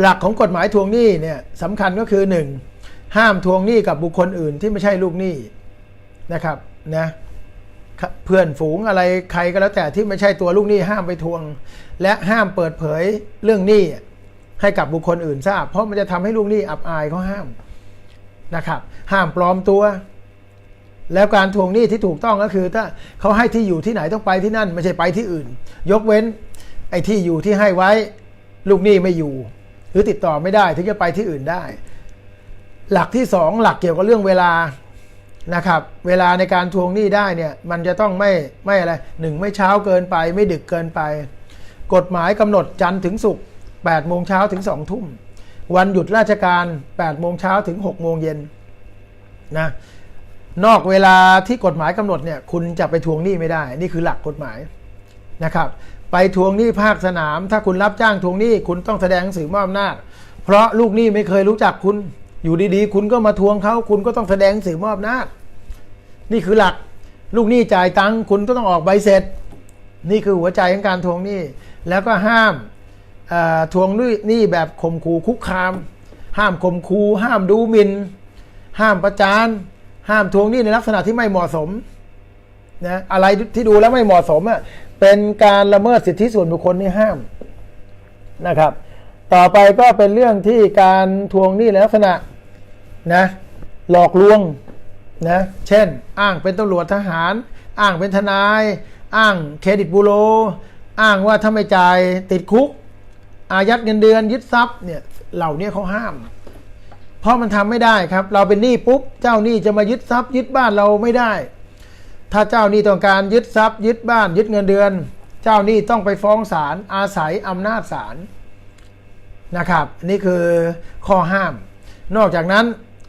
หลักของกฎหมายทวงหนี้เนี่ยสำคัญก็คือหนึ่งห้ามทวงหนี้กับบุคคลอื่นที่ไม่ใช่ลูกหนี้นะครับนะเพื่อนฝูงอะไรใครก็แล้วแต่ที่ไม่ใช่ตัวลูกหนี้ห้ามไปทวง และห้ามเปิดเผยเรื่องหนี้ให้กับบุคคลอื่นทราบ เพราะมันจะทำให้ลูกหนี้อับอายเขาห้ามนะครับห้ามปลอมตัว แล้วการทวงหนี้ที่ถูกต้องก็คือ ถ้าเขาให้ที่อยู่ที่ไหนต้องไปที่นั่น ไม่ใช่ไปที่อื่น ยกเว้นไอ้ที่อยู่ที่ให้ไว้ลูกหนี้ไม่อยู่ หรือติดต่อไม่ได้ถึงจะไปที่อื่นได้ หลักที่สองหลักเกี่ยวกับเรื่องเวลานะครับ เวลาในการทวงหนี้ได้เนี่ยมันจะต้องไม่ไม่อะไรหนึ่งไม่เช้าเกินไป ไม่ดึกเกินไป กฎหมายกำหนดจันทร์ถึงศุกร์8โมงเช้าถึง2ทุ่ม วันหยุดราชการ8โมงเช้าถึง6โมงเย็นนะนอกเวลาที่กฎหมายกำหนดเนี่ยคุณจะไปทวงหนี้ไม่ได้ นี่คือหลักกฎหมาย นะครับ ไปทวงหนี้ภาคสนาม ถ้าคุณรับจ้างทวงหนี้คุณต้องแสดงหนังสือมอบอำนาจ เพราะลูกหนี้ไม่เคยรู้จักคุณ อยู่ดีๆ คุณก็มาทวงเขาคุณก็ต้องแสดงหนังสือมอบอำนาจ นี่คือหลักลูกหนี้จ่ายตังค์คุณก็ต้องออกใบเสร็จ นี่คือหัวใจของการทวงหนี้แล้วก็ห้ามทวงหนี้แบบข่มขู่คุกคาม ห้ามข่มขู่ห้ามดูหมิ่นห้ามประจานห้ามทวงหนี้ในลักษณะที่ไม่เหมาะสมนะอะไรที่ดูแล้วไม่เหมาะสมอะ เป็นการละเมิดสิทธิส่วนบุคคลนี่ห้ามนะครับ ต่อไปก็เป็นเรื่องที่การทวงหนี้ในลักษณะนะหลอกลวงนะเช่น อ้างเป็นตำรวจทหาร อ้างเป็นทนาย อ้างเครดิตบูโร อ้างว่าถ้าไม่จ่ายติดคุก อายัดเงินเดือนยึดทรัพย์เนี่ยเหล่านี้เขาห้าม เพราะมันทำไม่ได้ครับ เราเป็นหนี้ปุ๊บ เจ้าหนี้จะมายึดทรัพย์ยึดบ้านเราไม่ได้ ถ้าเจ้าหนี้ต้องการยึดทรัพย์ยึดบ้านยึดเงินเดือน เจ้าหนี้ต้องไปฟ้องศาลอาศัยอำนาจศาลนะครับ นี่คือข้อห้าม นอกจากนั้น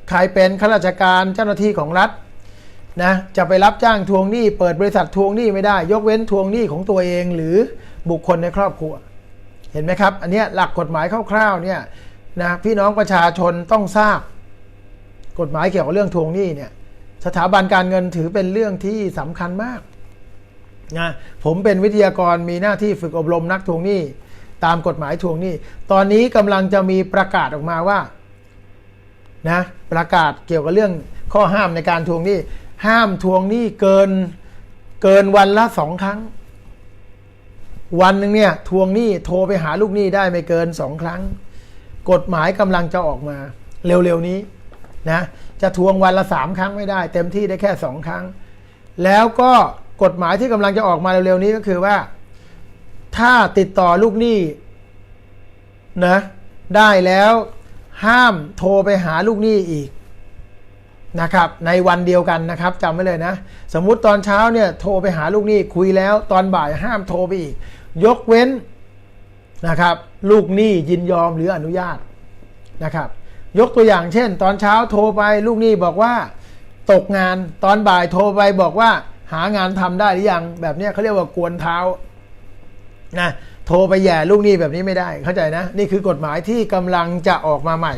ใครเป็นข้าราชการเจ้าหน้าที่ของรัฐนะจะไปรับจ้างทวงหนี้เปิดบริษัททวงหนี้ไม่ได้ ยกเว้นทวงหนี้ของตัวเองหรือบุคคลในครอบครัว เห็นไหมครับ อันนี้หลักกฎหมายคร่าวๆเนี่ยนะพี่น้องประชาชนต้องทราบ กฎหมายเกี่ยวกับเรื่องทวงหนี้เนี่ย สถาบันการเงินถือเป็นเรื่องที่สำคัญมากนะผมเป็นวิทยากรมีหน้าที่ฝึกอบรมนักทวงหนี้ตามกฎหมายทวงหนี้ ตอนนี้กำลังจะมีประกาศออกมาว่านะประกาศเกี่ยวกับเรื่องข้อห้ามในการทวงหนี้ ห้ามทวงหนี้เกินเกินวันละสองครั้ง วันหนึ่งเนี่ยทวงหนี้โทรไปหาลูกหนี้ได้ไม่เกินสองครั้ง กฎหมายกำลังจะออกมา เร็วๆนี้ นะจะทวงวันละสามครั้งไม่ได้ เต็มที่ได้แค่สองครั้ง แล้วก็กฎหมายที่กำลังจะออกมาเร็วๆนี้ก็คือว่า ถ้าติดต่อลูกหนี้นะได้แล้วห้ามโทรไปหาลูกหนี้อีกนะครับในวันเดียวกันนะครับจำไว้เลยนะ สมมุติตอนเช้าเนี่ยโทรไปหาลูกหนี้คุยแล้วตอนบ่ายห้ามโทรไปอีก ยกเว้นนะครับ ลูกหนี้ยินยอมหรืออนุญาตนะครับ ยกตัวอย่างเช่น ตอนเช้าโทรไปลูกหนี้บอกว่า ตกงานตอนบ่ายโทรไปบอกว่า หางานทำได้หรือยังแบบนี้เขาเรียกว่ากวนเท้านะโทรไปแย่ลูกหนี้แบบนี้ไม่ได้เข้าใจนะ นี่คือกฎหมายที่กำลังจะออกมาใหม่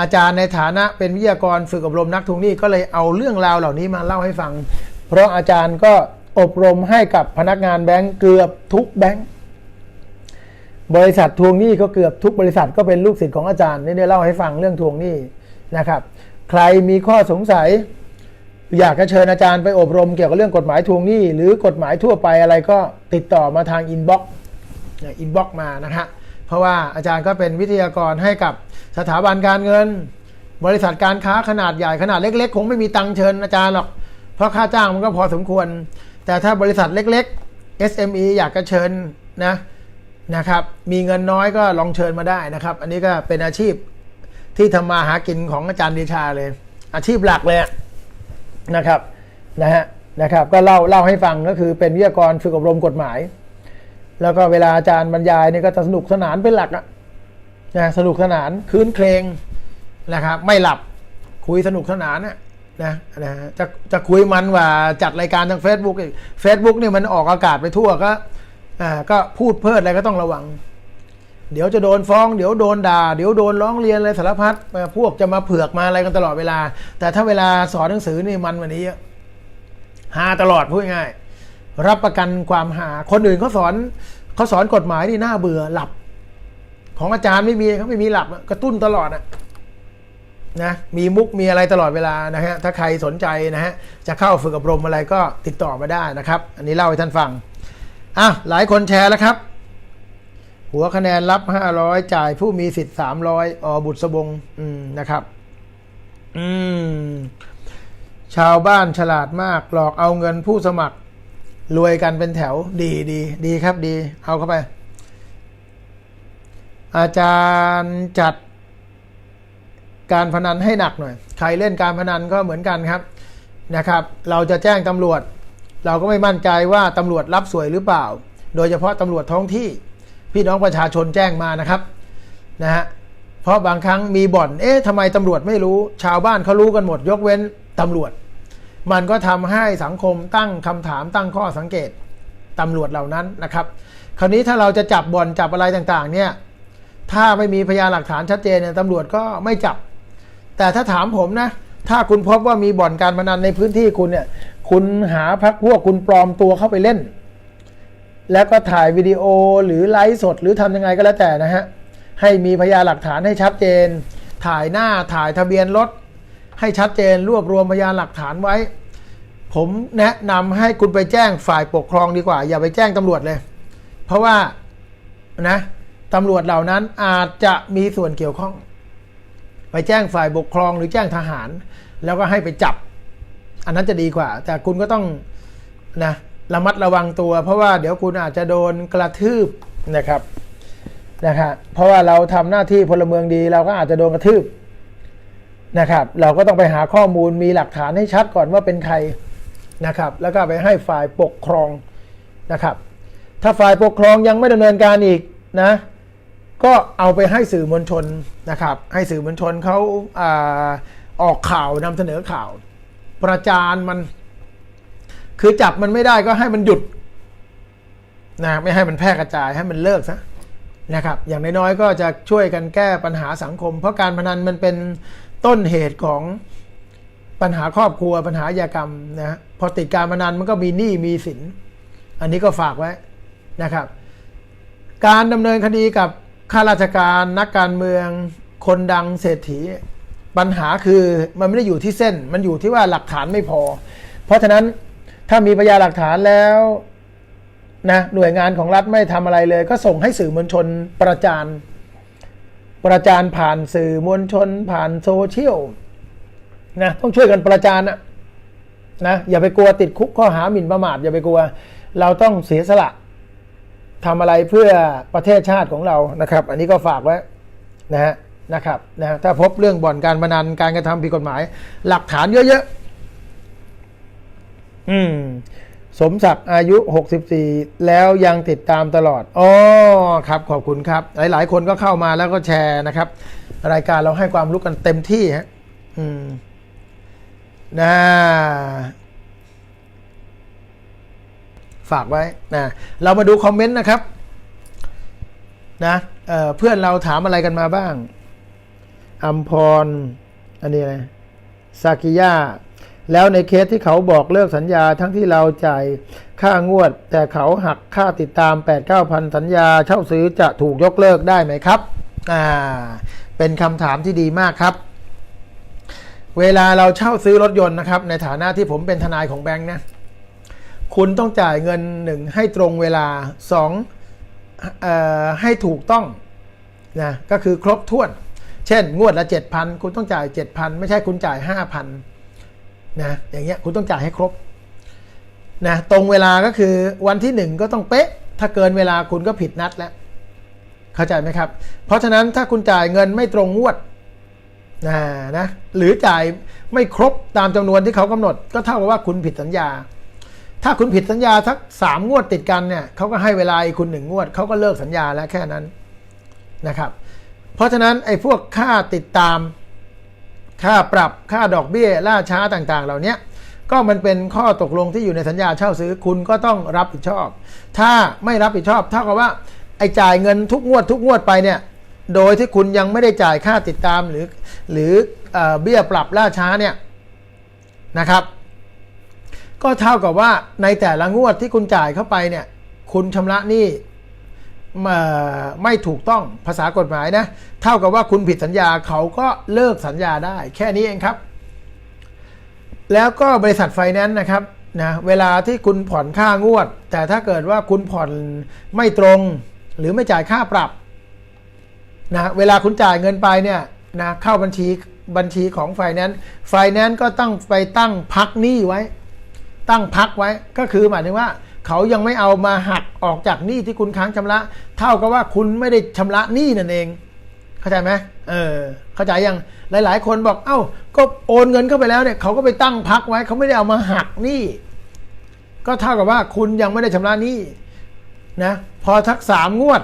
อาจารย์ในฐานะเป็นวิทยากรฝึกอบรมนักทวงหนี้ก็เลยเอาเรื่องราวเหล่านี้มาเล่าให้ฟัง เพราะอาจารย์ก็อบรมให้กับพนักงานแบงก์เกือบทุกแบงก์ บริษัททวงหนี้ก็เกือบทุกบริษัทก็เป็นลูกศิษย์ของอาจารย์นี่ได้เล่าให้ฟังเรื่องทวงหนี้นะครับ ใครมีข้อสงสัย อยากจะเชิญอาจารย์ไปอบรมเกี่ยวกับเรื่องกฎหมายทวงหนี้ หรือกฎหมายทั่วไปอะไรก็ติดต่อมาทางอินบ็อกซ์อินบ็อกซ์มานะฮะเพราะว่าอาจารย์ก็เป็นวิทยากรให้กับสถาบันการเงิน บริษัทการค้าขนาดใหญ่ขนาดเล็ก ๆ คงไม่มีตังเชิญอาจารย์หรอกเพราะค่าจ้างมันก็พอสมควร แต่ถ้าบริษัทเล็ก ๆ SME อยากจะเชิญนะ นะครับ มีเงินน้อยก็ลองเชิญมาได้นะครับ อันนี้ก็เป็นอาชีพที่ทำมาหากินของอาจารย์เดชาเลย อาชีพหลักเลยนะครับนะฮะนะครับ ก็เล่าเล่าให้ฟังก็คือเป็นวิทยากรฝึกอบรมกฎหมาย แล้วก็เวลาอาจารย์บรรยายนี่ก็จะสนุกสนานเป็นหลักอะนะสนุกสนานคืนเครงนะครับ ไม่หลับคุยสนุกสนานนะนะนะจะจะคุยมันว่าจัดรายการทาง Facebook อีก Facebook นี่มันออกอากาศไปทั่วก็ อ่าก็พูดเพิดอะไรก็ต้องระวัง เดี๋ยวจะโดนฟ้อง เดี๋ยวโดนด่า เดี๋ยวโดนร้องเรียนอะไรสารพัดพวกจะมาเผือกมาอะไรกันตลอดเวลา แต่ถ้าเวลาสอนหนังสือนี่มันวันนี้หาตลอดพูดง่าย รับประกันความหาคนอื่นเขาสอนเขาสอนกฎหมายนี่น่าเบื่อหลับ ของอาจารย์ไม่มีเขาไม่มีหลับกระตุ้นตลอดอะนะมีมุกมีอะไรตลอดเวลานะฮะถ้าใครสนใจนะฮะจะเข้าฝึกอบรมอะไรก็ติดต่อมาได้นะครับ อันนี้เล่าให้ท่านฟัง อะหลายคนแชร์แล้วครับ หัวคะแนนรับ500จ่ายผู้มีสิทธิ์300อ๋อบุตรสบง อืมนะครับ อืม ชาวบ้านฉลาดมาก หลอกเอาเงินผู้สมัคร รวยกันเป็นแถว ดีดีดีครับดี เอาเข้าไป อาจารย์จัดการพนันให้หนักหน่อย ใครเล่นการพนันก็เหมือนกันครับ นะครับ เราจะแจ้งตำรวจ เราก็ไม่มั่นใจว่าตำรวจรับสวยหรือเปล่า โดยเฉพาะตำรวจท้องที่พี่น้องประชาชนแจ้งมานะครับนะฮะเพราะบางครั้งมีบ่อน เอ๊ะทำไมตำรวจไม่รู้ ชาวบ้านเขารู้กันหมด ยกเว้นตำรวจ มันก็ทำให้สังคมตั้งคำถามตั้งข้อสังเกตตำรวจเหล่านั้นนะครับ คราวนี้ถ้าเราจะจับบ่อนจับอะไรต่างๆ เนี่ย ถ้าไม่มีพยานหลักฐานชัดเจนเนี่ยตำรวจก็ไม่จับ แต่ถ้าถามผมนะ ถ้าคุณพบว่ามีบ่อนการพนันในพื้นที่คุณเนี่ย คุณหาพักพวกคุณปลอมตัวเข้าไปเล่น แล้วก็ถ่ายวิดีโอหรือไลฟ์สดหรือทำยังไงก็แล้วแต่นะฮะ ให้มีพยานหลักฐานให้ชัดเจน ถ่ายหน้าถ่ายทะเบียนรถให้ชัดเจนรวบรวมพยานหลักฐานไว้ ผมแนะนำให้คุณไปแจ้งฝ่ายปกครองดีกว่า อย่าไปแจ้งตำรวจเลย เพราะว่านะตำรวจเหล่านั้นอาจจะมีส่วนเกี่ยวข้อง ไปแจ้งฝ่ายปกครองหรือแจ้งทหาร แล้วก็ให้ไปจับ อันนั้นจะดีกว่า แต่คุณก็ต้องนะระมัดระวังตัว เพราะว่าเดี๋ยวคุณอาจจะโดนกระทืบนะครับนะครับเพราะว่าเราทำหน้าที่พลเมืองดี เราก็อาจจะโดนกระทืบนะครับ เราก็ต้องไปหาข้อมูลมีหลักฐานให้ชัดก่อนว่าเป็นใครนะครับ แล้วก็ไปให้ฝ่ายปกครองนะครับ ถ้าฝ่ายปกครองยังไม่ดำเนินการอีกนะก็เอาไปให้สื่อมวลชนนะครับ ให้สื่อมวลชนเขาอาออกข่าวนำเสนอข่าว ประจานมัน คือจับมันไม่ได้ก็ให้มันหยุดนะไม่ให้มันแพร่กระจายให้มันเลิกซะนะครับ อย่างน้อยๆก็จะช่วยกันแก้ปัญหาสังคม เพราะการพนันมันเป็นต้นเหตุของปัญหาครอบครัวปัญหายากรรมนะพอติดการพนันมันก็มีหนี้มีสิน อันนี้ก็ฝากไว้นะครับ การดำเนินคดีกับข้าราชการนักการเมืองคนดังเศรษฐี ปัญหาคือมันไม่ได้อยู่ที่เส้น มันอยู่ที่ว่าหลักฐานไม่พอ เพราะฉะนั้นถ้ามีพยานหลักฐานแล้วนะหน่วยงานของรัฐไม่ทำอะไรเลย ก็ส่งให้สื่อมวลชนประจานประจานผ่านสื่อมวลชน ผ่านโซเชียลนะต้องช่วยกันประจานนะนะอย่าไปกลัวติดคุกข้อหาหมิ่นประมาทอย่าไปกลัว เราต้องเสียสละทำอะไรเพื่อประเทศชาติของเรานะครับ อันนี้ก็ฝากไว้นะฮะ นะครับนะถ้าพบเรื่องบ่อนการพนันการกระทำผิดกฎหมาย หลักฐานเยอะๆอืมสมศักดิ์อายุ 64 แล้วยังติดตามตลอดอ๋อครับขอบคุณครับ หลาย ๆ คนก็เข้ามาแล้วก็แชร์นะครับ รายการเราให้ความรู้กันเต็มที่ฮะอืมนะฝากไว้นะเรามาดูคอมเมนต์นะครับนะเเพื่อนเราถามอะไรกันมาบ้าง อัมพร อันนี้อะไรซากิยาแล้วในเคสที่เขาบอกเลิกสัญญาทั้งที่เราจ่ายค่างวด แต่เขาหักค่าติดตาม 8 9 0 0 0 สัญญาเช่าซื้อจะถูกยกเลิกได้ไหมครับ อ่า เป็นคำถามที่ดีมากครับ เวลาเราเช่าซื้อรถยนต์นะครับ ในฐานะที่ผมเป็นทนายของแบงค์นะ คุณต้องจ่ายเงินหนึ่งให้ตรงเวลาสองอให้ถูกต้องนะก็คือครบถ้วน เช่น งวดละ 7,000 คุณต้องจ่าย 7,000 ไม่ใช่คุณจ่าย 5,000 นะ อย่างเงี้ยคุณต้องจ่ายให้ครบนะตรงเวลาก็คือวันที่หนึ่งก็ต้องเป๊ะ ถ้าเกินเวลาคุณก็ผิดนัดแล้ว เข้าใจไหมครับ เพราะฉะนั้นถ้าคุณจ่ายเงินไม่ตรงงวดนะนะหรือจ่ายไม่ครบตามจำนวนที่เขากำหนด ก็เท่ากับว่าคุณผิดสัญญา ถ้าคุณผิดสัญญาสักสามงวดติดกันเนี่ยเขาก็ให้เวลาอีกคุณหนึ่งงวดเขาก็เลิกสัญญาแล้วแค่นั้นนะครับ เพราะฉะนั้นไอ้พวกค่าติดตาม ค่าปรับค่าดอกเบี้ยล่าช้าต่างๆ เหล่านี้ก็มันเป็นข้อตกลงที่อยู่ในสัญญาเช่าซื้อคุณก็ต้องรับผิดชอบ ถ้าไม่รับผิดชอบเท่ากับว่าไอ้จ่ายเงินทุกงวดทุกงวดไปเนี่ยโดยที่คุณยังไม่ได้จ่ายค่าติดตามหรือหรือเบี้ยปรับล่าช้าเนี่ยนะครับ ก็เท่ากับว่าในแต่ละงวดที่คุณจ่ายเข้าไปเนี่ยคุณชำระหนี้ ไม่ถูกต้องภาษากฎหมายนะ เท่ากับว่าคุณผิดสัญญาเขาก็เลิกสัญญาได้ แค่นี้เองครับ แล้วก็บริษัทไฟแนนซ์นะครับนะเวลาที่คุณผ่อนค่างวด แต่ถ้าเกิดว่าคุณผ่อนไม่ตรง หรือไม่จ่ายค่าปรับนะเวลาคุณจ่ายเงินไปเนี่ยนะเข้าบัญชีบัญชีของไฟแนนซ์ไฟแนนซ์ก็ต้องไปตั้งพักหนี้ไว้ ตั้งพักไว้ก็คือหมายถึงว่า เขายังไม่เอามาหักออกจากหนี้ที่คุณค้างชำระ เท่ากับว่าคุณไม่ได้ชำระหนี้นั่นเอง เข้าใจไหมเออ เข้าใจยังหลาย ๆ คนบอกเอ้า ก็โอนเงินเข้าไปแล้วเนี่ยเขาก็ไปตั้งพักไว้เขาไม่ได้เอามาหักหนี้ก็เท่ากับว่าคุณยังไม่ได้ชำระหนี้นะพอทักสามงวด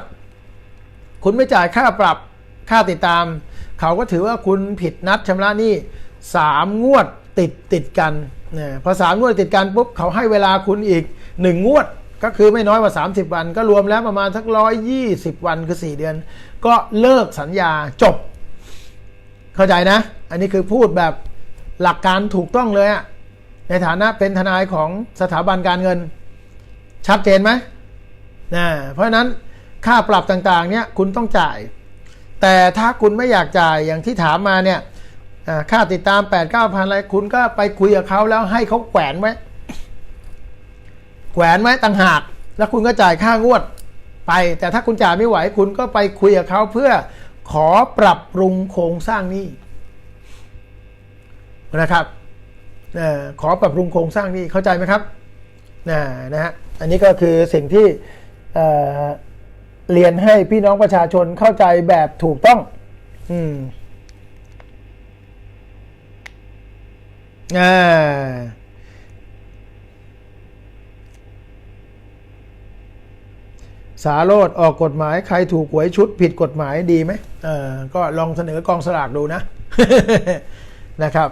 คุณไม่จ่ายค่าปรับค่าติดตาม เขาก็ถือว่าคุณผิดนัดชำระหนี้สามงวดติดติดกันนะพอสามงวดติดกันปุ๊บเขาให้เวลาคุณอีก หนึ่งงวดก็คือไม่น้อยกว่า 30 วัน ก็รวมแล้วประมาณสักร้อยยี่สิบวันคือ 4 เดือน ก็เลิกสัญญาจบ เข้าใจนะ อันนี้คือพูดแบบหลักการถูกต้องเลยอะในฐานะเป็นทนายของสถาบันการเงิน ชัดเจนไหมนะเพราะนั้นค่าปรับต่างๆ เนี่ยคุณต้องจ่าย แต่ถ้าคุณไม่อยากจ่ายอย่างที่ถามมาเนี่ยค่าติดตาม8 9 0 0 0อะไรคุณก็ไปคุยกับเขาแล้วให้เขาแขวนไว้ แขวนไว้ต่างหาก แล้วคุณก็จ่ายค่างวดไป แต่ถ้าคุณจ่ายไม่ไหวคุณก็ไปคุยกับเขาเพื่อขอปรับปรุงโครงสร้างหนี้นะครับอขอปรับปรุงโครงสร้างหนี้เข้าใจไหมครับนะนะฮะอันนี้ก็คือสิ่งที่เอ่อเรียนให้พี่น้องประชาชนเข้าใจแบบถูกต้อง อืมอ่า สาโรดออกกฎหมายใครถูกหวยชุดผิดกฎหมายดีไหมเออก็ลองเสนอกองสลากดูนะนะครับ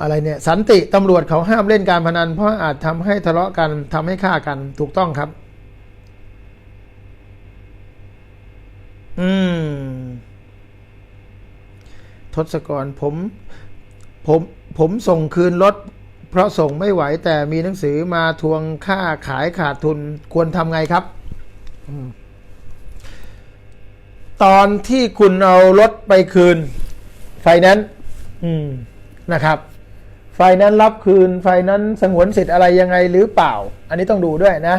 อะไรเนี่ย สันติตำรวจเขาห้ามเล่นการพนัน เพราะอาจทำให้ทะเลาะกันทำให้ฆ่ากันถูกต้องครับ อืม ทศกรผม ผม ผมส่งคืนรถ เพราะส่งไม่ไหวแต่มีหนังสือมาทวงค่าขายขาดทุนควรทำไงครับอืมตอนที่คุณเอารถไปคืน ไฟแนนซ์อืมนะครับ ไฟแนนซ์รับคืน ไฟแนนซ์สงวนสิทธิ์อะไรยังไงหรือเปล่า อันนี้ต้องดูด้วยนะ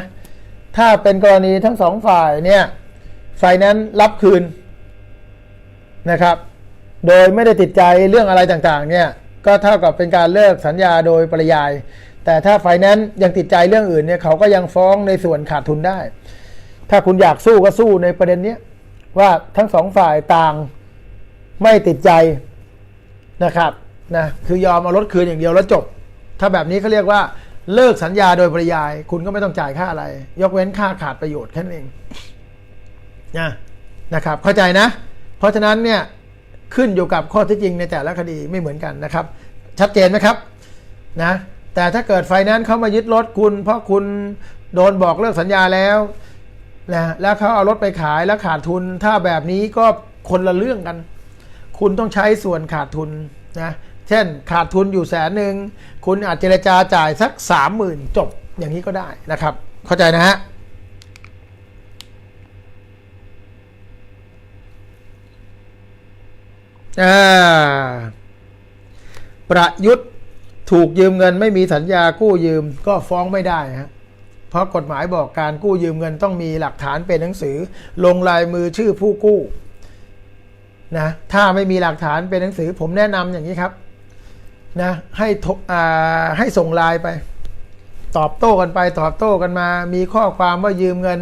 ถ้าเป็นกรณีทั้งสองฝ่ายเนี่ย ไฟแนนซ์รับคืนนะครับ โดยไม่ได้ติดใจเรื่องอะไรต่าง ๆ เนี่ย ก็เท่ากับเป็นการเลิกสัญญาโดยปริยาย แต่ถ้าไฟแนนซ์ยังติดใจเรื่องอื่นเนี่ยเขาก็ยังฟ้องในส่วนขาดทุนได้ ถ้าคุณอยากสู้ก็สู้ในประเด็นนี้ว่าทั้งสองฝ่ายต่างไม่ติดใจนะครับนะคือยอมเอารถคืนอย่างเดียวแล้วจบ ถ้าแบบนี้เขาเรียกว่าเลิกสัญญาโดยปริยาย คุณก็ไม่ต้องจ่ายค่าอะไร ยกเว้นค่าขาดประโยชน์แค่นั้นเองนะนะครับ เข้าใจนะ เพราะฉะนั้นเนี่ย ขึ้นอยู่กับข้อเที่จริงในแต่ละคดีไม่เหมือนกันนะครับ ชัดเจนไหมครับนะแต่ถ้าเกิดไฟแนนซ์เขามายึดรถคุณ เพราะคุณโดนบอกเลิกสัญญาแล้วนะแล้วเขาเอารถไปขายแล้วขาดทุน ถ้าแบบนี้ก็คนละเรื่องกัน คุณต้องใช้ส่วนขาดทุนนะเช่นขาดทุนอยู่แสนหนึ่งคุณอาจเจรจาจ่ายสักสามหมื่นจบอย่างนี้ก็ได้นะครับ เข้าใจนะฮะ อ่าประยุทธ์ถูกยืมเงินไม่มีสัญญากู้ยืมก็ฟ้องไม่ได้ฮะเพราะกฎหมายบอกการกู้ยืมเงินต้องมีหลักฐานเป็นหนังสือ ลงลายมือชื่อผู้กู้นะถ้าไม่มีหลักฐานเป็นหนังสือ ผมแนะนำอย่างนี้ครับนะให้ให้ส่งลน์ไป ตอบโต้กันไปตอบโต้กันมา มีข้อความว่ายืมเงิน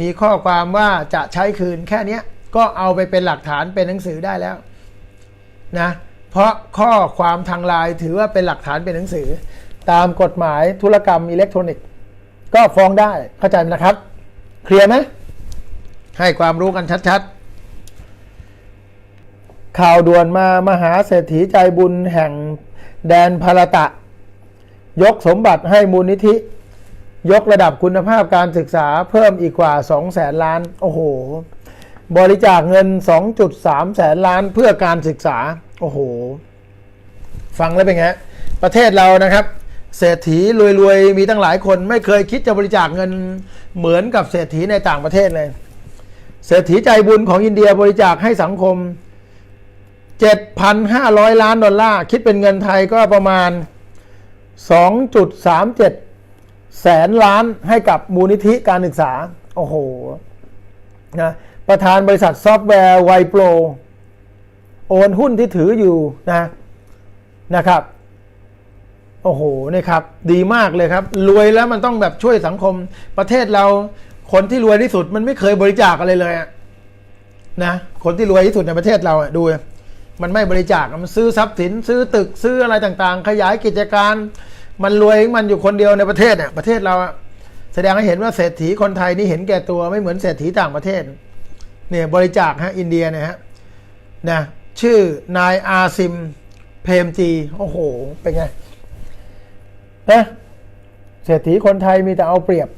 มีข้อความว่าจะใช้คืนแค่นี้ก็เอาไปเป็นหลักฐานเป็นหนังสือได้แล้ว นะเพราะข้อความทางไลน์ถือว่าเป็นหลักฐานเป็นหนังสือ ตามกฎหมายธุรกรรมอิเล็กทรอนิกส์ ก็ฟ้องได้เข้าใจไหมนะครับ เคลียร์ไหมให้ความรู้กันชัดๆ ข่าวด่วนมามหาเศรษฐีใจบุญแห่งแดนพารตะ ยกสมบัติให้มูลนิธิ ยกระดับคุณภาพการศึกษาเพิ่มอีกกว่า2แสนล้าน โอ้โห บริจาคเงิน 2.3 แสนล้านเพื่อการศึกษา โอ้โห ฟังแล้วเป็นไง ประเทศเรานะครับ เศรษฐีรวยๆ มีตั้งหลายคนไม่เคยคิดจะบริจาคเงินเหมือนกับเศรษฐีในต่างประเทศเลย เศรษฐีใจบุญของอินเดียบริจาคให้สังคม 7,500 ล้านดอลลาร์ คิดเป็นเงินไทยก็ประมาณ 2.37 แสนล้านให้กับมูลนิธิการศึกษา โอ้โห นะ ประธานบริษัทซอฟต์แวร์ไวโปรโอนหุ้นที่ถืออยู่นะนะครับ โอ้โหนี่ครับ ดีมากเลยครับ รวยแล้วมันต้องแบบช่วยสังคม ประเทศเราคนที่รวยที่สุดมันไม่เคยบริจาคอะไรเลยนะคนที่รวยที่สุดในประเทศเราดูมันไม่บริจาคมันซื้อทรัพย์สิน ซื้อตึกซื้ออะไรต่างๆ ขยายกิจการ มันรวยของมันอยู่คนเดียวในประเทศเนี่ยประเทศเราแสดงให้เห็นว่าเศรษฐีคนไทยนี่เห็นแก่ตัวไม่เหมือนเศรษฐีต่างประเทศ เนี่ยบริจาคฮะอินเดียเนี่ยฮะนะชื่อนายอาซิม เพมจีโอ้โห เป็นไงนะเศรษฐีคนไทยมีแต่เอาเปรียบ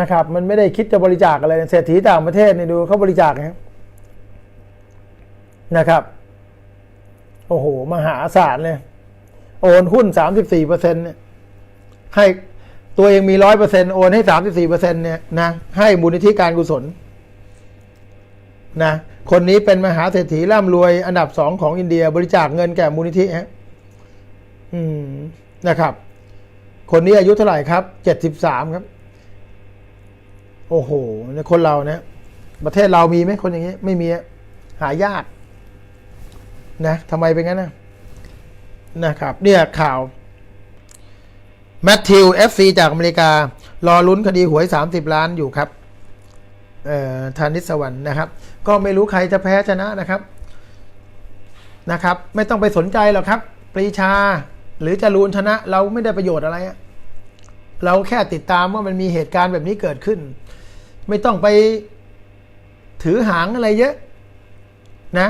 นะครับ มันไม่ได้คิดจะบริจาคอะไรเศรษฐีต่างประเทศนี่ดูเขาบริจาคนะนะครับ โอ้โห มหาศาลเลย โอนหุ้นสามสิบสี่เปอร์เซ็นต์เนี่ยให้ตัวเองมีร้อยเปอร์เซ็นต์โอนให้สามสิบสี่เปอร์เซ็นต์เนี่ยนะให้มูลนิธิการกุศล นะคนนี้เป็นมหาเศรษฐีร่ำรวยอันดับสองของอินเดียบริจาคเงินแก่มูลนิธิฮะอืมนะครับ คนนี้อายุเท่าไหร่ครับเจ็ดสิบสามครับ โอ้โหในคนเรานะประเทศเรามีไหมคนอย่างนี้ ไม่มีหายากนะทำไมเป็นงั้นนะนะครับ เนี่ยข่าวแมทธิวเอฟซีจากอเมริกา รอลุ้นคดีหวย 30 ล้านอยู่ครับ ธานิสวรรค์นะครับ ก็ไม่รู้ใครจะแพ้ชนะนะครับนะครับ ไม่ต้องไปสนใจหรอกครับ ปรีชาหรือจรูนชนะเราไม่ได้ประโยชน์อะไร เราแค่ติดตามว่ามันมีเหตุการณ์แบบนี้เกิดขึ้น ไม่ต้องไปถือหางอะไรเยอะนะ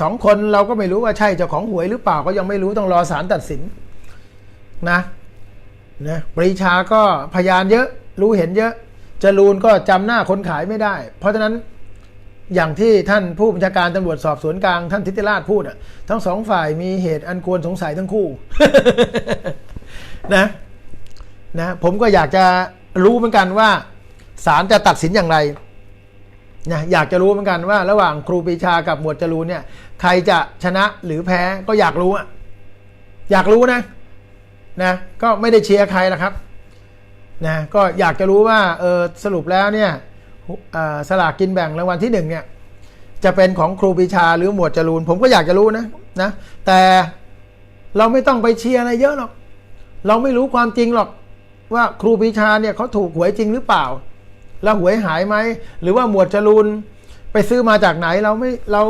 สองคนเราก็ไม่รู้ว่าใช่เจ้าของหวยหรือเปล่าก็ยังไม่รู้ต้องรอศาลตัดสินนะนะปรีชาก็พยานเยอะรู้เห็นเยอะ จรูนก็จำหน้าคนขายไม่ได้ เพราะฉะนั้นอย่างที่ท่านผู้บัญชาการตำรวจสอบสวนกลางท่านทิติราชพูดอะทั้งสองฝ่ายมีเหตุอันควรสงสัยทั้งคู่ นะนะผมก็อยากจะรู้เหมือนกันว่าศาลจะตัดสินอย่างไรนะอยากจะรู้เหมือนกันว่า ระหว่างครูปีชากับหมวดจรูนเนี่ย ใครจะชนะหรือแพ้ก็อยากรู้อะอยากรู้นะ นะ ก็ไม่ได้เชียร์ใครละครับ นะก็อยากจะรู้ว่าเออสรุปแล้วเนี่ยสลากกินแบ่งรางวัลที่หนึ่งเนี่ยจะเป็นของครูปีชาหรือหมวดจรูน ผมก็อยากจะรู้นะนะ แต่เราไม่ต้องไปเชียร์อะไรเยอะหรอก เราไม่รู้ความจริงหรอกว่าครูปีชาเนี่ยเขาถูกหวยจริงหรือเปล่า แล้วหวยหายไหมหรือว่าหมวดจรูนไปซื้อมาจากไหนเราไม่เรา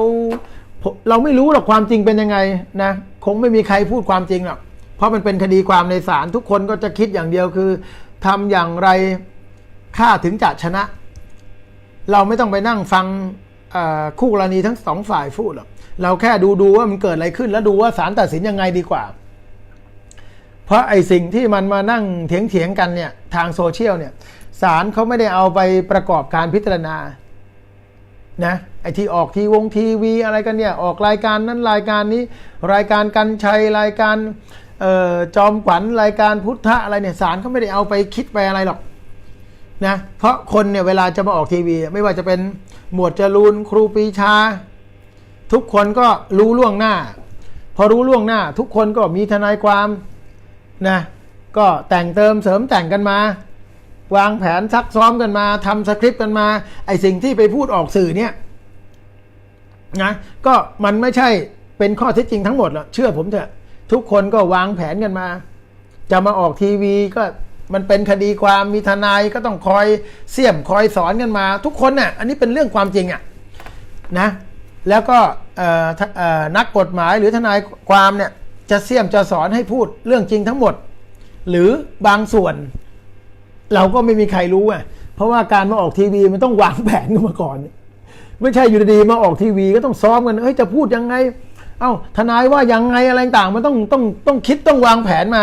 เราไม่รู้หรอกความจริงเป็นยังไงนะคงไม่มีใครพูดความจริงหรอกเพราะมันเป็นคดีความในศาลทุกคนก็จะคิดอย่างเดียวคือ ทำอย่างไรข้าถึงจะชนะ เราไม่ต้องไปนั่งฟังคู่กรณีทั้งสองฝ่ายพูดหรอกเราแค่ดูดูว่ามันเกิดอะไรขึ้น แล้วดูว่าศาลตัดสินยังไงดีกว่า เพราะไอ้สิ่งที่มันมานั่งเถียงเถียงกันเนี่ยทางโซเชียลเนี่ยศาลเขาไม่ได้เอาไปประกอบการพิจารณานะไอ้ที่ออกทีวงทีวีอะไรกันเนี่ย ออกรายการนั้นรายการนี้ รายการกันชัยรายการ จอมขวัญรายการพุทธะอะไรเนี่ยศาลเขาไม่ได้เอาไปคิดไปอะไรหรอกนะเพราะคนเนี่ยเวลาจะมาออกทีวี ไม่ว่าจะเป็นหมวดจรูนครูปีชา ทุกคนก็รู้ล่วงหน้า พอรู้ล่วงหน้า ทุกคนก็มีทนายความนะก็แต่งเติมเสริมแต่งกันมา วางแผนซักซ้อมกันมาทำสคริปต์กันมาไอสิ่งที่ไปพูดออกสื่อเนี่ยนะก็มันไม่ใช่เป็นข้อเท็จจริงทั้งหมดหรอกเชื่อผมเถอะ ทุกคนก็วางแผนกันมา จะมาออกทีวีก็มันเป็นคดีความมีทนายก็ต้องคอยเสี่ยมคอยสอนกันมา ทุกคนน่ะอันนี้เป็นเรื่องความจริงอะนะแล้วก็นักกฎหมายหรือทนายความเนี่ยจะเสี่ยมจะสอนให้พูดเรื่องจริงทั้งหมด หรือบางส่วน เราก็ไม่มีใครรู้อะเพราะว่าการมาออกทีวีมันต้องวางแผนกันมาก่อน ไม่ใช่อยู่ดีมาออกทีวีก็ต้องซ้อมกันเฮ้ยจะพูดยังไง เอา้าทนายว่ายังไงอะไรต่างมันต้องต้องต้องคิดต้องวางแผนมา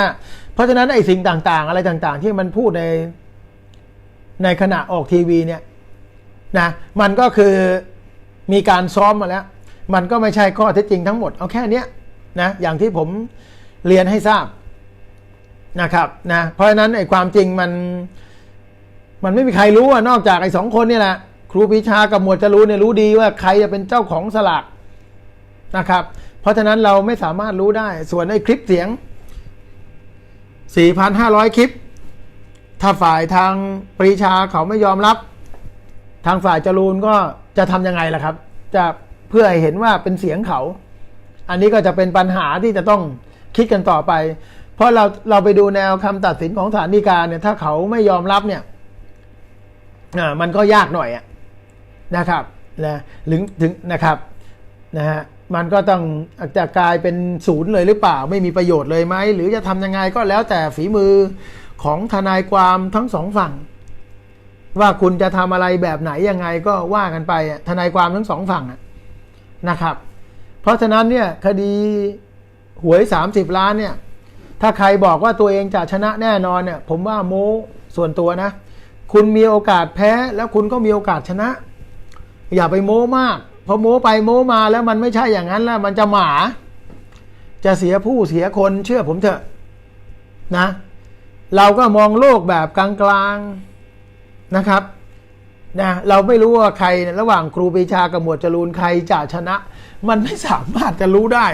เพราะฉะนั้นไอ้สิ่งต่าง ๆ อะไรต่าง ๆ ที่มันพูดในในขณะออกทีวีเนี่ยนะมันก็คือมีการซ้อมมาแล้ว มันก็ไม่ใช่ข้อเท็จจริงทั้งหมด เอาแค่เนี้ยนะอย่างที่ผมเรียนให้ทราบนะครับนะเพราะฉะนั้นไอ้ความจริงมันมันไม่มีใครรู้อะนอกจากไอ้สองคนนี่แหละครูปรีชากับหมวดจรูนเนี่ยรู้ดีว่าใครจะเป็นเจ้าของสลากนะครับ เพราะฉะนั้นเราไม่สามารถรู้ได้ ส่วนไอ้คลิปเสียง 4,500 คลิป ถ้าฝ่ายทางปรีชาเขาไม่ยอมรับ ทางฝ่ายจรูนก็จะทำยังไงล่ะครับ จะเพื่อให้เห็นว่าเป็นเสียงเขา อันนี้ก็จะเป็นปัญหาที่จะต้องคิดกันต่อไป เพราะเราเราไปดูแนวคำตัดสินของศาลฎีกาเนี่ยถ้าเขาไม่ยอมรับเนี่ยอ่ามันก็ยากหน่อยอะนะครับนะถึงถึงนะครับนะฮะ มันก็ต้องจะกลายเป็นศูนย์เลยหรือเปล่าไม่มีประโยชน์เลยไหม หรือจะทำยังไงก็แล้วแต่ฝีมือของทนายความทั้งสองฝั่ง ว่าคุณจะทำอะไรแบบไหนยังไงก็ว่ากันไปทนายความทั้งสองฝั่งนะครับ เพราะฉะนั้นเนี่ยคดีหวย 30 ล้านเนี่ย ถ้าใครบอกว่าตัวเองจะชนะแน่นอนเนี่ยผมว่าโม้ส่วนตัวนะ คุณมีโอกาสแพ้แล้วคุณก็มีโอกาสชนะ อย่าไปโม้มาก พอโม้ไปโม้มาแล้วมันไม่ใช่อย่างนั้นแล้วมันจะหมา จะเสียผู้เสียคนเชื่อผมเถอะนะ เราก็มองโลกแบบกลางๆนะครับนะเราไม่รู้ว่าใครระหว่างครูปีชากับหมวดจรูนใครจะชนะ มันไม่สามารถจะรู้ได้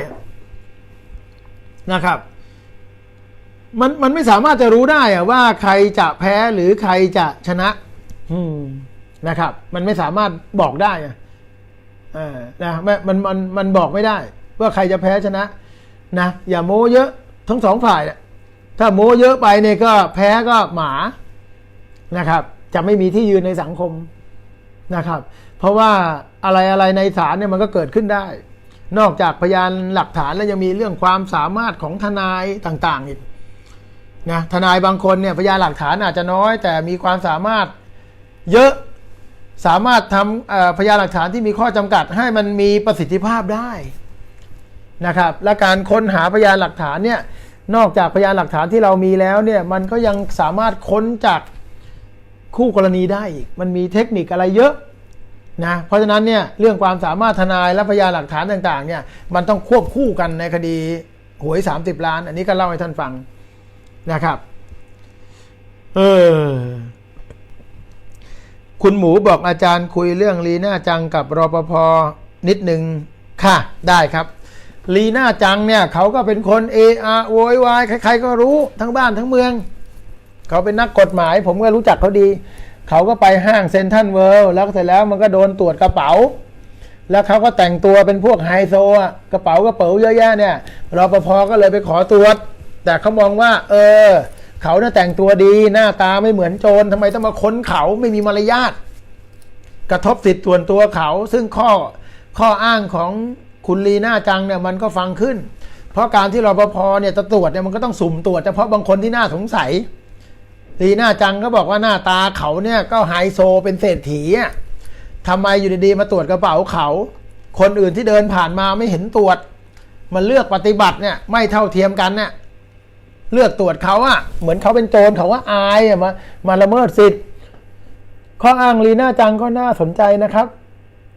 นะครับ มันมันไม่สามารถจะรู้ได้อะว่าใครจะแพ้หรือใครจะชนะ อืมนะครับ มันไม่สามารถบอกได้อะ นะมันมันมันมันบอกไม่ได้ ว่าใครจะแพ้ชนะนะอย่าโม้เยอะทั้งสองฝ่ายอะถ้าโม้เยอะไปเนี่ยก็แพ้ก็หมานะครับ จะไม่มีที่ยืนในสังคมนะครับ เพราะว่าอะไรอะไรในศาลเนี่ยมันก็เกิดขึ้นได้ นอกจากพยานหลักฐานแล้วยังมีเรื่องความสามารถของทนายต่างๆอีกนะทนายบางคนเนี่ยพยานหลักฐานอาจจะน้อย แต่มีความสามารถเยอะ สามารถทำพยานหลักฐานที่มีข้อจำกัดให้มันมีประสิทธิภาพได้นะครับ และการค้นหาพยานหลักฐานเนี่ยนอกจากพยานหลักฐานที่เรามีแล้วเนี่ยมันก็ยังสามารถค้นจากคู่กรณีได้อีก มันมีเทคนิคอะไรเยอะนะ เพราะฉะนั้นเนี่ยเรื่องความสามารถทนายและพยานหลักฐานต่างๆเนี่ยมันต้องควบคู่กันในคดีหวย 30 ล้าน อันนี้ก็เล่าให้ท่านฟังนะครับ เออ คุณหมูบอกอาจารย์คุยเรื่องลีน่าจังกับรปภนิดหนึ่งค่ะได้ครับลีน่าจังเนี่ยเขาก็เป็นคนเออาโวยวายใครๆก็รู้ทั้งบ้านทั้งเมือง เขาเป็นนักกฎหมาย ผมก็รู้จักเขาดี เขาก็ไปห้างเซนทันเวิลด์แล้วเสร็จแล้วมันก็โดนตรวจกระเป๋า แล้วเขาก็แต่งตัวเป็นพวกไฮโซอะกระเป๋ากระเป๋าเยอะแยะเนี่ยรปภก็เลยไปขอตรวจ แต่เขามองว่า เออ เขาเนี่ยแต่งตัวดีหน้าตาไม่เหมือนโจรทำไมต้องมาค้นเขาไม่มีมารยาทกระทบสิทธิ์ส่วนตัวเขา ซึ่งข้อข้ออ้างของคุณลีน่าจังเนี่ยมันก็ฟังขึ้น เพราะการที่รปภเนี่ยจะตรวจเนี่ยมันก็ต้องสุ่มตรวจเฉพาะบางคนที่น่าสงสัยลีน่าจังก็บอกว่าหน้าตาเขาเนี่ยก็ไฮโซเป็นเศรษฐีอะทำไมอยู่ดีๆมาตรวจกระเป๋าเขา คนอื่นที่เดินผ่านมาไม่เห็นตรวจ มันเลือกปฏิบัติเนี่ยไม่เท่าเทียมกันเนี่ย เลือกตรวจเขาอะเหมือนเขาเป็นโจรเขาว่าอายอะมามาละเมิดสิทธิ์ ข้ออ้างลีน่าจังก็น่าสนใจนะครับ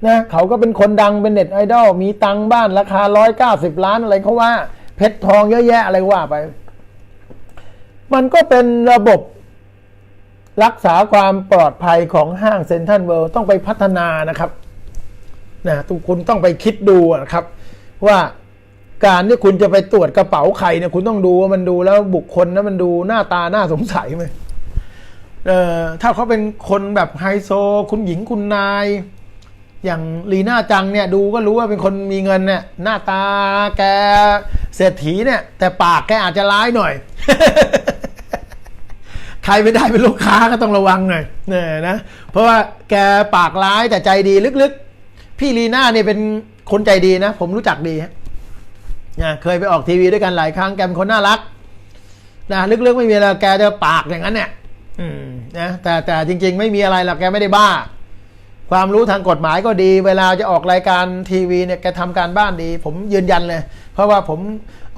นะเขาก็เป็นคนดังเป็นเน็ตไอดอลมีตังบ้านราคาร้อยเก้าสิบล้านอะไรเขาว่า เพชรทองเยอะแยะอะไรว่าไป มันก็เป็นระบบรักษาความปลอดภัยของห้างเซ็นทรัลเวิลด์ต้องไปพัฒนานะครับนะทุกคุณต้องไปคิดดูนะครับ ว่า การที่คุณจะไปตรวจกระเป๋าใครเนี่ยคุณต้องดูว่ามันดูแล้วบุคคลนั้นมันดูหน้าตาน่าสงสัยไหมเอ่อถ้าเขาเป็นคนแบบไฮโซ คุณหญิงคุณนาย อย่างลีน่าจังเนี่ยดูก็รู้ว่าเป็นคนมีเงินเนี่ยหน้าตาแกเศรษฐีเนี่ย แต่ปากแกอาจจะร้ายหน่อย ใครไม่ได้เป็นลูกค้าก็ต้องระวังหน่อยเนี่ยนะเพราะว่าแกปากร้ายแต่ใจดีลึกๆ พี่ลีน่าเนี่ยเป็นคนใจดีนะ ผมรู้จักดีฮะ นี่ยเคยไปออกทีวีด้วยกันหลายครั้งแกเป็นคนน่ารักนะลึกๆไม่มีอะไรแกจะปากอย่างนั้นเนี่ยนะแต่แต่จริง ๆ ไม่มีอะไรหรอกแกไม่ได้บ้า ความรู้ทางกฎหมายก็ดี เวลาจะออกรายการทีวีเนี่ยแกทำการบ้านดี ผมยืนยันเลย เพราะว่าผม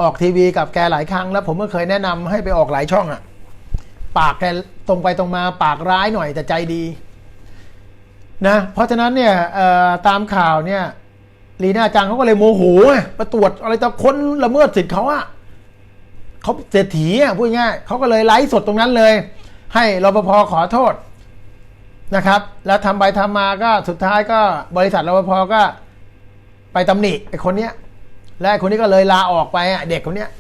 ออกทีวีกับแกหลายครั้ง แล้วผมก็เคยแนะนำให้ไปออกหลายช่องอะ่ะ ปากแกตรงไปตรงมาปากร้ายหน่อยแต่ใจดีนะเพราะฉะนั้นเนี่ยตามข่าวเนี่ย ลีน่าจังเขาก็เลยโมโหไงมาตรวจอะไรตะค้นละเมิดสิทธิ์เขาอะเขาเศรษฐีอะพูดง่ายเขาก็เลยไลฟ์สดตรงนั้นเลย ให้รปภขอโทษนะครับ แล้วทำไปทำมาก็สุดท้ายก็บริษัทรปภก็ไปตำหนิไอ้คนเนี้ย และคนนี้ก็เลยลาออกไปอะเด็กคนเนี้ย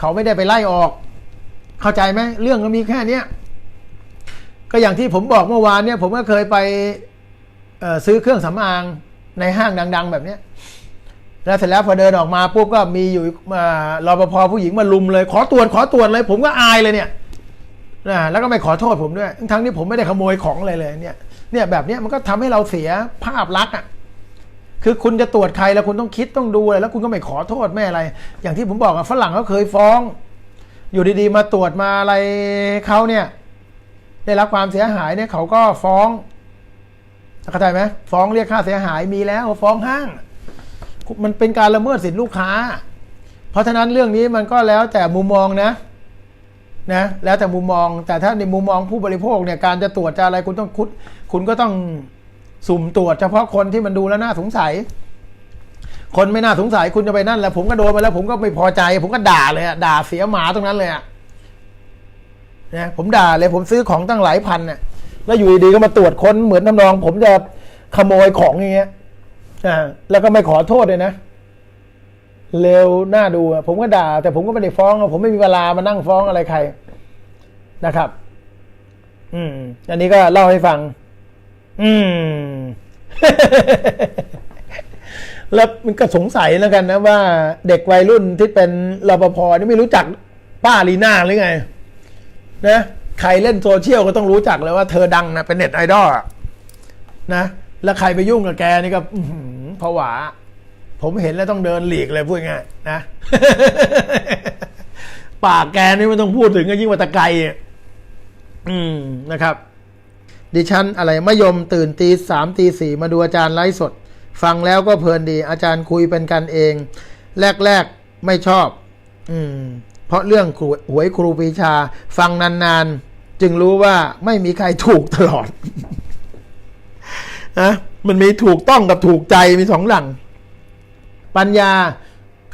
เขาไม่ได้ไปไล่ออก เข้าใจไหมเรื่องก็มีแค่เนี้ยก็อย่างที่ผมบอกเมื่อวานเนี่ย ผมก็เคยไปซื้อเครื่องสำอาง ในห้างดัง ๆ แบบเนี้ยแล้วเสร็จแล้วพอเดินออกมาปุ๊บก็มีอยู่มารปภผู้หญิงมาลุมเลย ขอตรวจขอตรวจเลย ผมก็อายเลยเนี่ยนะแล้วก็ไม่ขอโทษผมด้วย ทั้งที่ผมไม่ได้ขโมยของอะไรเลยเนี่ยเนี่ยแบบนี้มันก็ทำให้เราเสียภาพลักษณ์อะคือคุณจะตรวจใครแล้วคุณต้องคิดต้องดูอะไรแล้วคุณก็ไม่ขอโทษไม่อะไร อย่างที่ผมบอกอะฝรั่งเขาเคยฟ้อง อยู่ดีๆ มาตรวจมาอะไรเขาเนี่ย ได้รับความเสียหายเนี่ยเขาก็ฟ้อง เข้าใจไหมฟ้องเรียกค่าเสียหายมีแล้วฟ้องห้าง มันเป็นการละเมิดสิทธิลูกค้า เพราะฉะนั้นเรื่องนี้มันก็แล้วแต่มุมมองนะนะแล้วแต่มุมมอง แต่ถ้าในมุมมองผู้บริโภคเนี่ยการจะตรวจจะอะไรคุณต้องคุดคุณก็ต้องสุ่มตรวจเฉพาะคนที่มันดูแล้วน่าสงสัย คนไม่น่าสงสัยคุณจะไปนั่นแหละผมก็โดนมาแล้ว ผมก็ไม่พอใจ ผมก็ด่าเลยอะด่าเสียหมาตรงนั้นเลยอะนะผมด่าเลยผมซื้อของตั้งหลายพันเนี่ย แล้วอยู่ดีๆก็มาตรวจค้นเหมือนทำนอง ผมจะขโมยของอย่างเงี้ยอ่าแล้วก็ไม่ขอโทษเลยนะเร็วหน้าดูผมก็ด่า แต่ผมก็ไม่ได้ฟ้อง ผมไม่มีเวลามานั่งฟ้องอะไรใครนะครับ อืม อันนี้ก็เล่าให้ฟัง อืม แล้วมันก็สงสัยแล้วกันนะว่าเด็กวัยรุ่นที่เป็นรปภนี่ไม่รู้จักป้าลีน่าหรือไง นะ ใครเล่นโซเชียลก็ต้องรู้จักเลยว่าเธอดังนะเป็นเน็ตไอดอลนะ แล้วใครไปยุ่งกับแกนี่ก็ผวา ผมเห็นแล้วต้องเดินหลีกเลยพูดง่ายนะ ปากแกนี่ไม่ต้องพูดถึงก็ยิ่งกว่าตะไกอะอืมนะครับ ดิฉันอะไรมะยมตื่นตีสามตีสี่มาดูอาจารย์ไลฟ์สด ฟังแล้วก็เพลินดี อาจารย์คุยเป็นกันเอง แรกๆไม่ชอบ อืม เพราะเรื่องหวยครูปีชา ฟังนานๆ จึงรู้ว่าไม่มีใครถูกตลอดนะมันมีถูกต้องกับถูกใจมีสองหลัง ปัญญา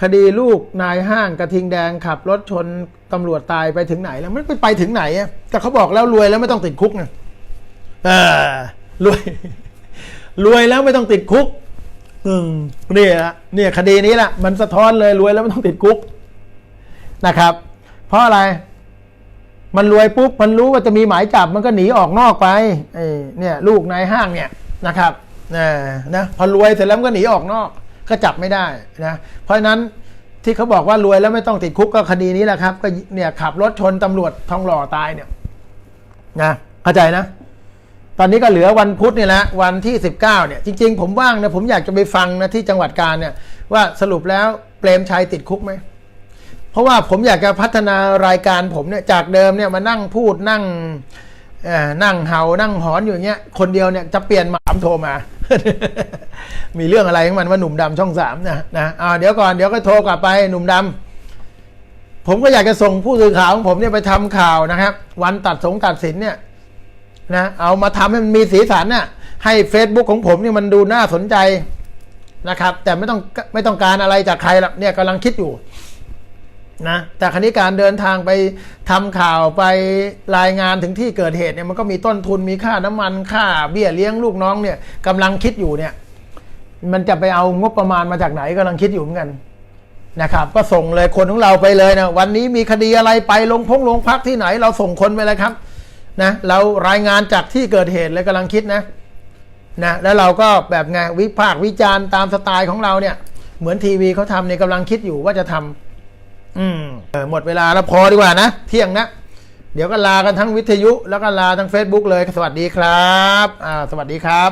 คดีลูกนายห้างกระทิงแดงขับรถชนตำรวจตายไปถึงไหนแล้วมันไปถึงไหนอะแต่เขาบอกแล้วรวยแล้วไม่ต้องติดคุกไงเออรวย รวยแล้วไม่ต้องติดคุกอืมเนี่ยละเนี่ยคดีนี้แหละมันสะท้อนเลยรวยแล้วไม่ต้องติดคุกนะครับ เพราะอะไร มันรวยปุ๊บมันรู้ว่าจะมีหมายจับมันก็หนีออกนอกไปไอ้เนี่ย ลูกนายห้างเนี่ยนะครับนะนะพอรวยเสร็จแล้วก็หนีออกนอกก็จับไม่ได้นะเพราะฉะนั้นที่เขาบอกว่ารวยแล้วไม่ต้องติดคุกก็คดีนี้แหละครับ ก็เนี่ยขับรถชนตำรวจทองหล่อตายเนี่ยนะเข้าใจนะ ตอนนี้ก็เหลือวันพุธนี่แหละวันที่ 19เนี่ยจริง ๆ ผมว่างนะผมอยากจะไปฟังนะที่จังหวัดกาญเนี่ยว่าสรุปแล้วเปรมชัยติดคุกไหม เพราะว่าผมอยากจะพัฒนารายการผมเนี่ยจากเดิมเนี่ยมานั่งพูดนั่งนั่งเห่านั่งหอนอยู่างเงี้ยคนเดียวเนี่ยจะเปลี่ยนมาถามโทรมา มีเรื่องอะไรของมันว่าหนุ่มดำช่องสามนะนะอ่าเดี๋ยวก่อนเดี๋ยวก็โทรกลับไปหนุ่มดำผมก็อยากจะส่งผู้สื่อข่าวของผมเนี่ยไปทำข่าวนะครับ วันตัดสงตัดสินเนี่ยนะเอามาทำให้มันมีสีสันน่ะให้ Facebook ของผมเนี่ยมันดูน่าสนใจนะครับ แต่ไม่ต้องไม่ต้องการอะไรจากใครหรอกเนี่ยกำลังคิดอยู่ นะแต่ครั้นี้การเดินทางไปทำข่าวไปรายงานถึงที่เกิดเหตุเนี่ยมันก็มีต้นทุนมีค่าน้ำมันค่าเบี้ยเลี้ยงลูกน้องเนี่ยกำลังคิดอยู่เนี่ยมันจะไปเอางบประมาณมาจากไหนกำลังคิดอยู่เหมือนกันนะครับก็ส่งเลยคนของเราไปเลยนะวันนี้มีคดีอะไรไปลงพงลงพักที่ไหน เราส่งคนไปเลยครับนะเรารายงานจากที่เกิดเหตุเลยกำลังคิดนะนะแล้วเราก็แบบไงวิพากษ์วิจารณ์ตามสไตล์ของเราเนี่ยเหมือนทีวีเขาทำเนี่ยกำลังคิดอยู่ว่าจะทำ อืมหมดเวลาแล้วพอดีกว่านะ เที่ยงนะ เดี๋ยวก็ลากันทั้งวิทยุแล้วก็ลาทั้ง Facebook เลย สวัสดีครับ อ่า สวัสดีครับ